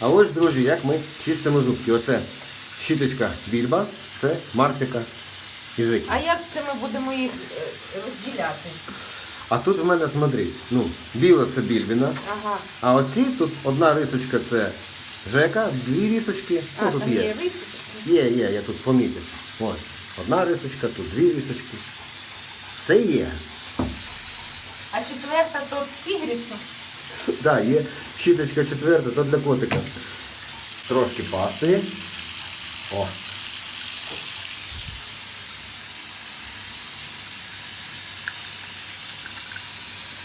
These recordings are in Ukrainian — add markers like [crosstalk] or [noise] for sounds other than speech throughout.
А ось, друзі, як ми чистимо зубки. Оце щіточка більба, це Марсика і Жик. А як це ми будемо їх е, розділяти? А тут в мене, смотри, ну, біла це більбіна, Ага. а оці тут одна рисочка це Жека, дві рисочки. А, Ну, тут там є. є рисочки? Є, є, я тут помітив. Ось. Одна рисочка, тут дві рисочки. Все є. А четверта то тігрицю. Так, да, є щіточка четверта, то для котика. Трошки пасти. О.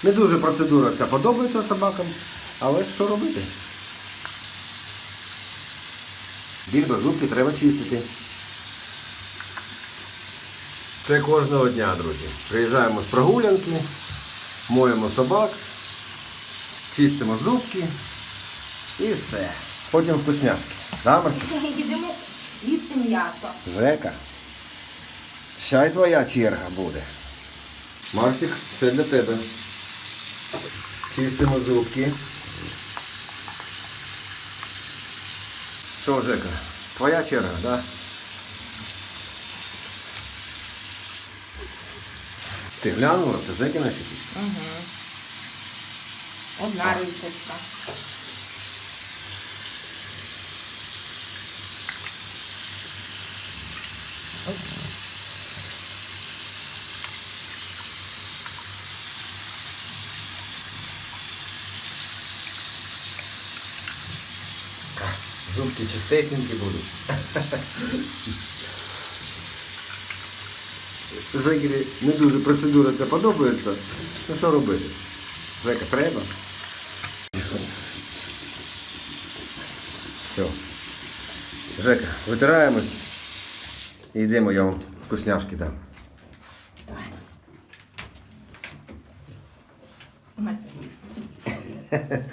Не дуже процедура ця подобається собакам, але що робити? Більба зубки треба чистити. Це кожного дня, друзі. Приїжджаємо з прогулянки, моємо собак, чистимо зубки і все. Потім вкусняшки. Марсик? Їдемо їсти м'ясо. Жека. Ща й твоя черга буде. Марсик, це для тебе. Чистимо зубки. Що, Жека? Твоя черга, так? Да? Ти глянула, це пісні? Угу. Одна рисочка. Зубки чистесенькі будуть. Жекері не дуже процедура ця подобається. Ну що робити? Жека, треба? Все. Жека, витираємось і йдемо, я вам вкусняшки дам. Давай. [laughs]